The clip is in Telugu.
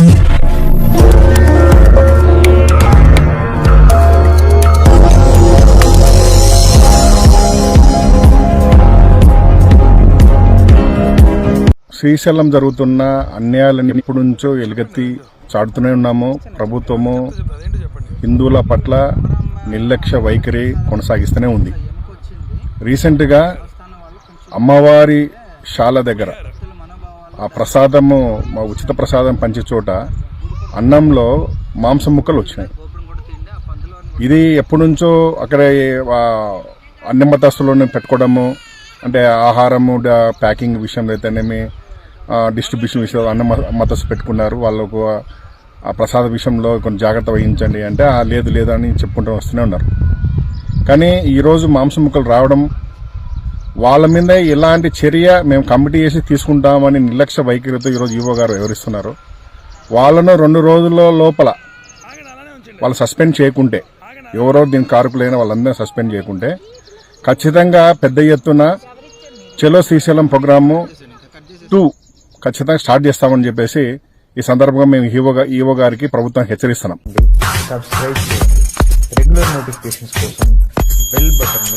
శ్రీశైలం జరుగుతున్న అన్యాయాలను ఇప్పుడు నుంచో ఎలుగెత్తి చాటుతూనే ఉన్నాము. ప్రభుత్వము హిందువుల పట్ల నిర్లక్ష్య వైఖరి కొనసాగిస్తూనే ఉంది. రీసెంట్గా అమ్మవారి శాల దగ్గర ఆ ప్రసాదము మా ఉచిత ప్రసాదం పంచే చోట అన్నంలో మాంసం ముక్కలు వచ్చినాయి. ఇది ఎప్పటి నుంచో అక్కడ ఆ, అన్ని మతస్థులను పెట్టుకోవడము అంటే ఆహారము ప్యాకింగ్ విషయంలో అయితేనేమి డిస్ట్రిబ్యూషన్ విషయంలో అన్న మ- మతస్థు పెట్టుకున్నారు. వాళ్ళకు ఆ- ప్రసాద విషయంలో కొంచెం జాగ్రత్త వహించండి అంటే "ఆ, లేదు లేదు అని చెప్పుకుంటూ వస్తూనే ఉన్నారు. కానీ ఈరోజు మాంసం ముక్కలు రావడం వాళ్ళ మీద ఇలాంటి చర్య మేము కమిటీ చేసి తీసుకుంటామని నిర్లక్ష్య వైఖరితో ఈరోజు ఈవో గారు వివరిస్తున్నారు. వాళ్ళను రెండు రోజుల లోపల వాళ్ళు సస్పెండ్ చేయకుంటే ఎవరో దీని కారకులైన వాళ్ళందరినీ సస్పెండ్ చేయకుంటే ఖచ్చితంగా పెద్ద ఎత్తున చెలో శ్రీశైలం ప్రోగ్రాము టూ ఖచ్చితంగా స్టార్ట్ చేస్తామని చెప్పేసి ఈ సందర్భంగా మేము ఈవో ఈవో గారికి ప్రభుత్వం హెచ్చరిస్తున్నాం. సబ్స్క్రైబ్ చేయండి. రెగ్యులర్ నోటిఫికేషన్స్ కోసం బెల్ బటన్